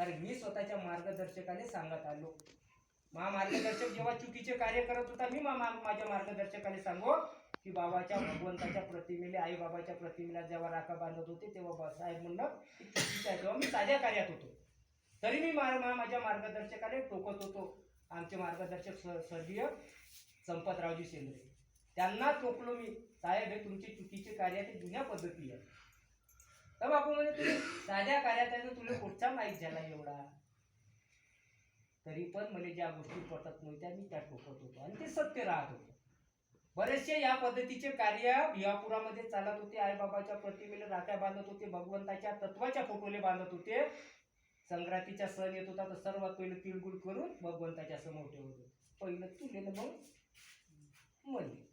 कारण मी स्वतःच्या मार्गदर्शकाने सांगत आलो. मा मार्गदर्शक जेव्हा चुकीचे कार्य करत होता मी माझ्या मार्गदर्शकाने सांगो की बाबाच्या भगवंताच्या प्रतिमेला आई बाबाच्या प्रतिमेला जेव्हा राखा बांधत होते तेव्हा साहेब म्हणलं की चुकीचं आहे. मी साध्या कार्यात होतो. तरी मी माझ्या मार्गदर्शकाने टोकत होतो. आमचे मार्गदर्शक स- स्वर्गीय संपतरावजी शेंद्रे. त्यांना टोकलो मी. साहेब हे तुमचे चुकीचे कार्य ते जुन्या पद्धती आहे. तर बापू म्हणजे तुम्ही साध्या कार्यात तुला कुठचा माहीत झाला एवढा. तरी पण मला ज्या गोष्टी पटत नव्हत्या मी त्या ठोकत होतो. आणि ते सत्य राहत होतं. बरेचसे या पद्धतीचे कार्य भियापुरामध्ये चालत होते. आईबाबाच्या प्रतिमेला राख्या बांधत होते भगवंताच्या तत्वाच्या फोटोले बांधत होते. संक्रांतीचा सण येत होता तर सर्वात पहिलं तिळगुळ करून भगवंताच्या समोर ठेवत होते. पहिलं तुलेलं मग मले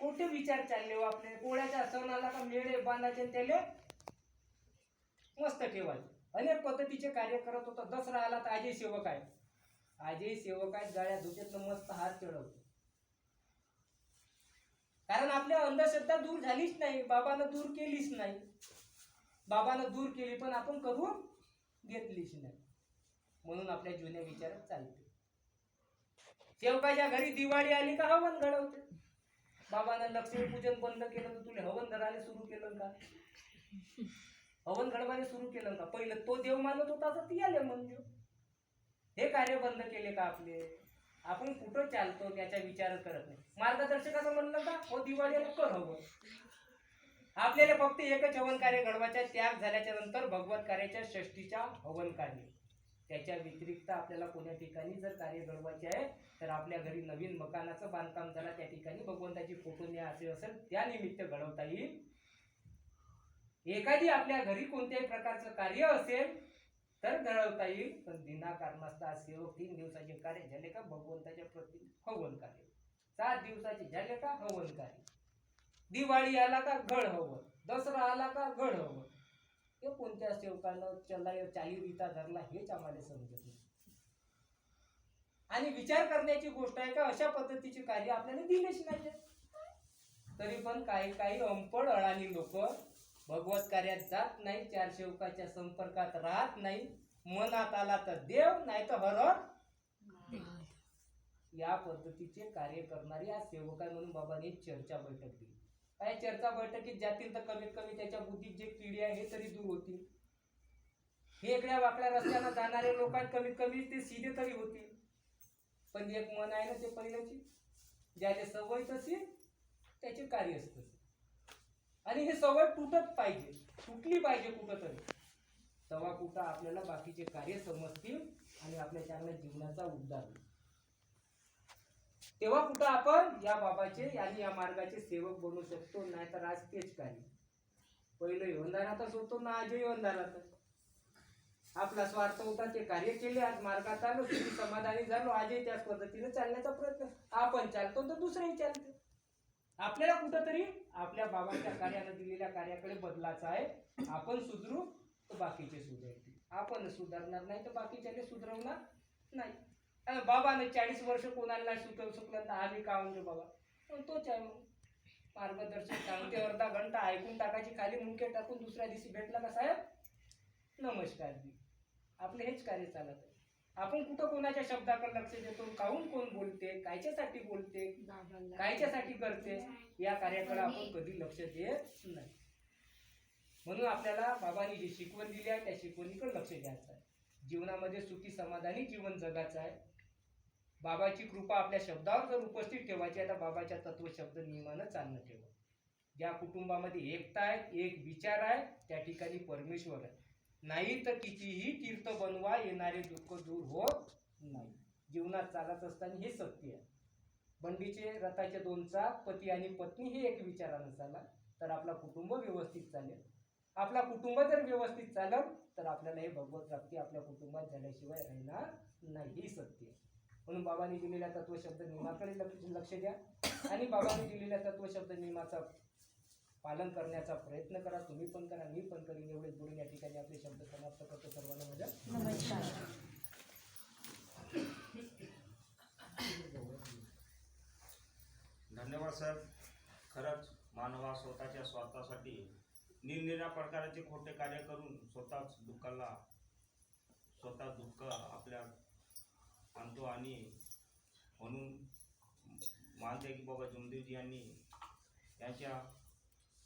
कोठे विचार चालले हो आपले? पोळ्याच्या सणाला का मेळे बांधायचे त्याला त्याले मस्त ठेवायचे. अनेक पद्धतीचे कार्य करत होता. दसरा आला तर अजय सेवक आहे अजय सेवक आहेत. गळ्या धुक्यातनं मस्त हात चढवतो. कारण आपल्या अंधश्रद्धा दूर झालीच नाही. बाबानं दूर केलीच नाही. बाबानं दूर केली पण आपण करून घेतलीच नाही. म्हणून आपल्या जुन्या विचारात चालते. सेवकाच्या घरी दिवाळी आली का हवन घडवते? बाबानं लक्ष्मीपूजन बंद केलं तर तुला हवन धरायला सुरू केलं का? हवन घडवायला सुरू केलं का पहिलं तो देव मानत होता तर ती आले देव हे कार्य बंद केले का आपले? आपण कुठं चालतो त्याचा विचार करत नाही. मार्गदर्शकाचं म्हणलं का हो दिवाळीला कर हवं आपल्याला फक्त एकच हवन कार्य घडवायचा त्याग झाल्याच्यानंतर भगवत कार्याच्या षष्टीच्या हवन कार्य. त्याच्या व्यतिरिक्त आपल्याला कोण्या ठिकाणी जर कार्य घडवायचे आहे तर आपल्या घरी नवीन मकानाचं बांधकाम झालं त्या ठिकाणी भगवंताची फोटो न्या असे असेल त्या निमित्त घडवता येईल. एखादी आपल्या घरी कोणत्याही प्रकारचं कार्य असेल तर घडवता येईल. पण दिना कारणास्ता सेवक तीन दिवसाचे कार्य झाले का भगवंताच्या प्रति हवन कार्य. सात दिवसाचे झाले का हवन कार्य. दिवाळी आला का घड हवन. दसरा आला का घड हवन. हे कोणत्या सेवकानं चला चाली धरला हेच आम्हाला समजत नाही. आणि विचार करण्याची गोष्ट आहे का अशा पद्धतीचे कार्य आपल्याला दिलेच नाही तरी पण काही काही अंपड अळाणी लोक भगवत कार्यात जात नाही चार शेवकाच्या संपर्कात राहत नाही मनात आला तर देव नाही तर हरण. या पद्धतीचे कार्य करणारे या सेवक आहे म्हणून बाबांनी चर्चा बैठक दिली. काय चर्चा बैठकीत जातील तर कमीत कमी त्याच्या बुद्धीत जे किडी आहे हे तरी दूर होतील. हे इकड्या वाकड्या रस्त्यानं जाणारे लोक आहेत कमीत कमी ते सीधे तरी होतील. पण एक मन आहे ना ते पहिल्याची? ज्याचे सवय तशी त्याचे कार्य असतं आणि हे सवय तुटत पाहिजे. तुटली पाहिजे कुठं तरी तेव्हा कुठं आपल्याला बाकीचे कार्य समजतील आणि आपल्या चांगल्या जीवनाचा उद्धार होईल. तेव्हा कुठं आपण या बाबाचे आणि या मार्गाचे सेवक बनू शकतो नाहीतर आज तेच कार्य. पहिलं योनदारातच होतो ना आजही योनदारातच आपला स्वार्थ होता ते कार्य केले आज मार्गात आलो तुम्ही समाधानी झालो आजही त्याच पद्धतीने चालण्याचा प्रयत्न. आपण चालतो तर दुसरेही चालते. आपल्याला कुठंतरी आपल्या बाबांच्या कार्यानं दिलेल्या कार्याकडे बदलाचा आहे. आपण सुधरू तर बाकीचे सुधारतील. आपण सुधारणार नाही तर बाकीच्याने सुधरवणार नाही. बाबाने चाळीस वर्ष कोणाला नाही सुटव सुकलं तर आम्ही का म्हणजे बाबा? पण तोच आहे मग. मार्गदर्शक सांगते अर्धा घंटा ऐकून टाकायची खाली मुंके टाकून दुसऱ्या दिवशी भेटला का साहेब? नमस्कार दी आपले हेच कार्य चालत आहे. आपण कुठं कोणाच्या शब्दाकडे लक्ष देतो काहून कोण बोलते कायच्यासाठी बोलते कायच्यासाठी करते या कार्याकडे आपण कधी लक्ष देत नाही. म्हणून आपल्याला बाबांनी जी शिकवण दिली आहे त्या शिकवणीकडे लक्ष द्यायचं आहे. जीवनामध्ये सुखी समाधानी जीवन जगायचं आहे. बाबाची कृपा आपल्या शब्दावर जर उपस्थित ठेवायची आहे तर बाबाच्या तत्व शब्द नियमानं चालणं ठेवा. ज्या कुटुंबामध्ये एकता आहे एक विचार आहे त्या ठिकाणी परमेश्वर आहे. नाही तर कितीही तीर्थ बनवा येणारे दुःख दूर होत नाही. जीवनात चालत असताना हे सत्य आहे. बंडीचे रथाचे दोन चाक पती आणि पत्नी हे एक विचारानं चाला तर आपला कुटुंब व्यवस्थित चालेल. आपला कुटुंब जर व्यवस्थित चालत तर आपल्याला हे भगवत प्राप्ती आपल्या कुटुंबात झाल्याशिवाय राहणार नाही. ही सत्य आहे. म्हणून बाबांनी दिलेल्या तत्वशब्द नियमाकडे लक्ष लक्ष द्या. आणि बाबांनी दिलेल्या तत्वशब्द नियमाचा पालन करण्याचा प्रयत्न करा. तुम्ही पण करा मी पण करीन. एवढे बोलून या ठिकाणी आपले शब्द समाप्त करतो सर्वांना माझ्या. नमस्कार. धन्यवाद सर. खरंच मानवा स्वतःच्या स्वार्थासाठी निरनिराळ्या प्रकारचे खोटे कार्य करून स्वतःच दुःखाला स्वतः दुःख आपल्या आणतो आणि म्हणून मानते की बाबा जमदेवजी यांनी यांच्या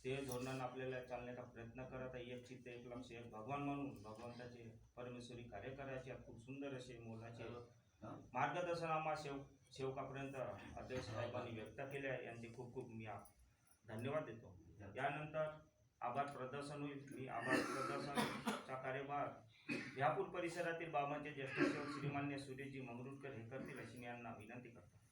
ते धोरणानं आपल्याला चालण्याचा प्रयत्न करत आहे. एक चित्त एक लक्ष एक भगवान म्हणून भगवंताचे परमेश्वरी कार्य करायचे खूप सुंदर असे मोलाचे मार्गदर्शन आम्हा सेव सेवकापर्यंत अध्यक्ष साहेबांनी व्यक्त केले आहे. यांचे खूप खूप मी धन्यवाद देतो. यानंतर आभार प्रदर्शन होईल. मी आभार प्रदर्शनचा कार्यभार भ्यापूर परिसरातील बाबांचे ज्येष्ठ सेवक श्रीमान्य सुरेशजी मंगरुळकर हे करतील अशी मी यांना विनंती करतो.